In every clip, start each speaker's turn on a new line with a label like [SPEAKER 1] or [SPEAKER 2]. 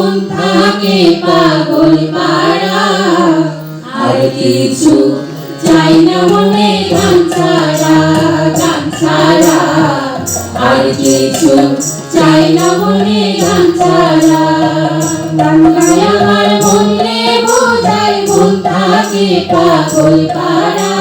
[SPEAKER 1] মন থাকে পাগল পাড়া, আর কিছু চাই না মনে গান ছাড়া গান ছাড়া। আর কিছু চাই না মনে গান ছাড়া। আমার মনে বোঝাই মন থাকে পাগল পাড়া।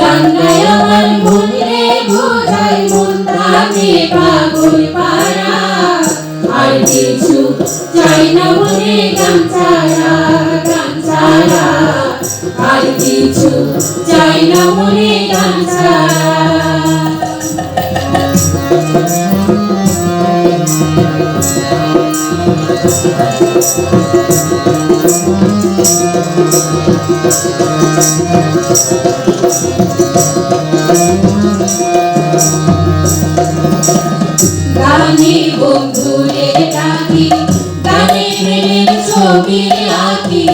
[SPEAKER 1] গান আমার মনে বোঝাই মন থাকে পাগল পাড়া। কিছু চাই না মনে গান গানে বন্ধুরে ডাকি গানে ছবি আঁকি।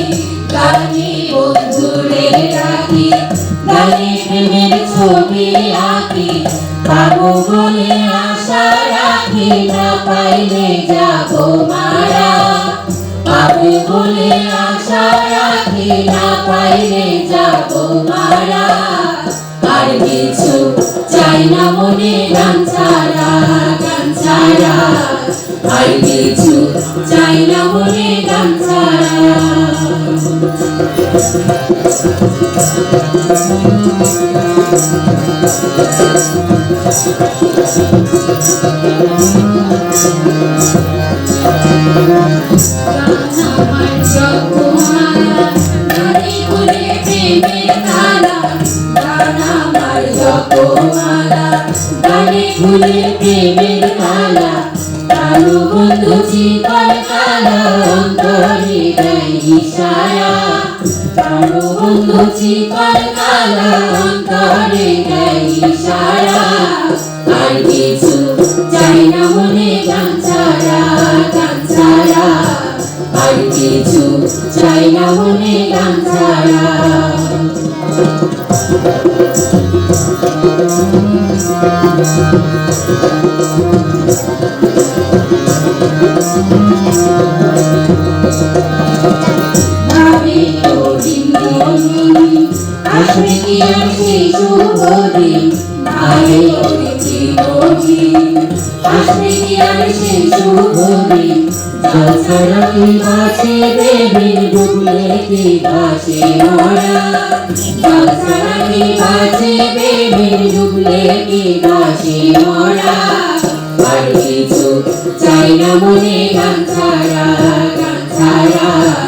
[SPEAKER 1] পাবো বলে আশা রাখি না পাইলে যাব মারা। পাবে বলে আশা রাখি না পাইলে যাব মারা। আর কিছু চাই না মনে গান ছাড়া আর কিছু চাই না মনে গান ঘুরে প্রেমের তালা কালো বন্ধু চিকন কালা অন্তরে দেয় ইশারা কালো বন্ধু চিকন কালা অন্তরে দেয় ইশারা। আর কিছু চাই না মনে গান ছাড়া গান ছাড়া। আর কিছু চাই না মনে গান ছাড়া। ভাবি দিন কি বাসে বেবির ডুবলে কি বাসে মরা। কি বাসে বেবির ডুবলে কি বাসে মরা আর মনে গান ছাড়া গান ছাড়া।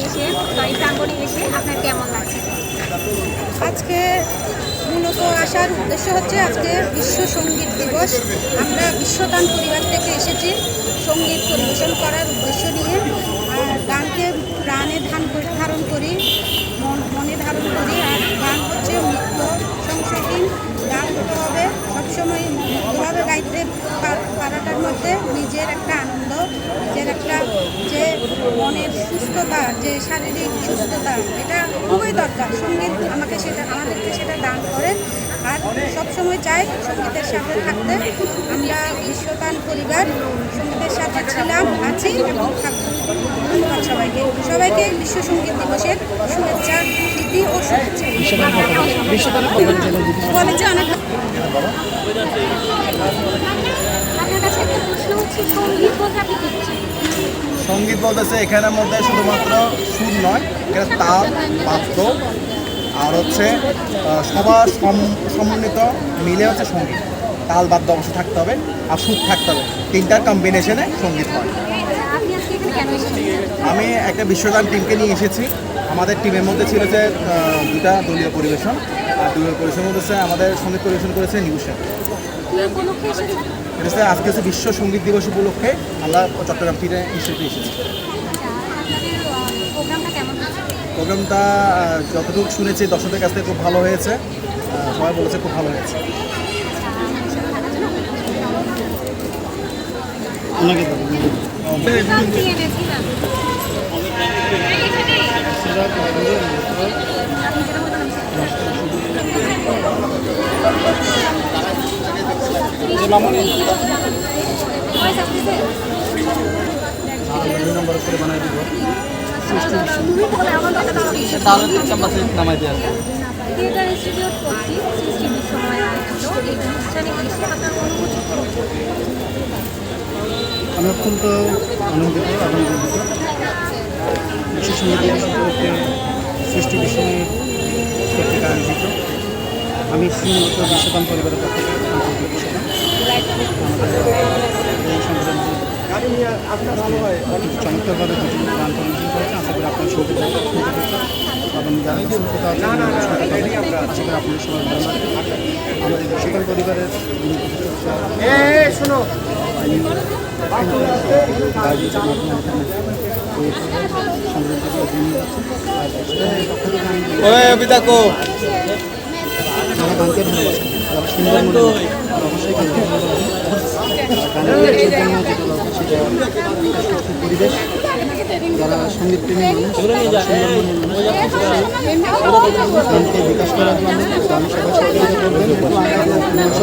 [SPEAKER 2] এসে এসে কেমন লাগছে?
[SPEAKER 3] আজকে মূলত আসার উদ্দেশ্য হচ্ছে আজকে বিশ্ব সংগীত দিবস। আমরা বিশ্বদান পরিবার থেকে এসেছি সংগীত পরিবেশন করার উদ্দেশ্য নিয়ে। আর গানকে প্রাণে ধান ধারণ করি, মন- ধারণ করি। আর গান হচ্ছে মুক্ত সংশোধন। গান হতে হবে সবসময় মুক্তভাবে গাইতে পার- পারাটার মধ্যে নিজের একটা আনন্দ নিজের একটা যে মনের সুস্থতা যে শারীরিক সুস্থতা এটা খুবই দরকার। সংগীত আমাকে সেটা আমাদেরকে সেটা দান করে আর সবসময় চাই সঙ্গীতের সাথে থাকতে। আমরা বিশ্বদান পরিবার সঙ্গীতের সাথে ছিলাম আছি এবং থাকব। ধন্যবাদ সবাইকে। সবাইকে বিশ্ব সংগীত দিবসের শুভেচ্ছা প্রীতি ও শুভেচ্ছা। কলেজে অনেক
[SPEAKER 2] আপনার কাছে একটা প্রশ্ন হচ্ছে সংগীত?
[SPEAKER 4] সংগীত বলতেছে, এখানের মধ্যে শুধুমাত্র সুর নয়, এখানে তাল, বাদ্য, আর হচ্ছে সবার সম- সমন্বিত মিলে হচ্ছে সংগীত। তাল, বাদ্য অবশ্য থাকতে হবে, আর সুর থাকতে হবে। তিনটার কম্বিনেশনে সংগীত হয়। আমি একটা বিশ্বগান টিমকে নিয়ে এসেছি। আমাদের টিমের মধ্যে ছিল যে দুটা দলীয় পরিবেশন। আর দলীয় পরিবেশনের মধ্যে আমাদের সংগীত পরিবেশন করেছে
[SPEAKER 2] এসেছেন
[SPEAKER 4] এটা আজকে হচ্ছে বিশ্ব সংগীত দিবস উপলক্ষে আমরা চট্টগ্রাম তীরে ইনস্টিটিউটে এসেছি।
[SPEAKER 2] প্রোগ্রামটা
[SPEAKER 4] যতটুকু শুনেছি দর্শকদের কাছ থেকে খুব ভালো হয়েছে। সবাই বলেছে খুব ভালো হয়েছে।
[SPEAKER 2] গান দিয়ে এনেছি না আপনি যেটা বলবেন আমি তুমি বলে আমার কথাটা আমার থিয়েটার ইনস্টিটিউট করছি সৃষ্টি বিশ্বময় আয়োজিত এই অনুষ্ঠানে এসে
[SPEAKER 5] আমি অত্যন্ত আনন্দিত গর্বিত বিশেষ সৃষ্টি বিষয়ে কর্তৃক আয়োজিত আমি শ্রীমূলত বিশ্বকাম পরিবারের পক্ষ থেকে চমৎকারভাবে দুটি গান পরিবেশন করেছে। আশা করি আপনার পাবেন এবং যারা পাবেন। আশা করি আপনার সবাই আমাদের বিশ্বকাম পরিবারের প্রতিষ্ঠাতা শোনো। যারা গানকে ভালোবাসেন যারা সুন্দর মনে অবশ্যই গানকে গানের চৈতন্য যেটা দরকার সেটা সুস্থ পরিবেশ যারা সংগীত প্রেমী মানুষ গানকে বিকাশ করার জন্য গান সবাই সহযোগিতা করবেন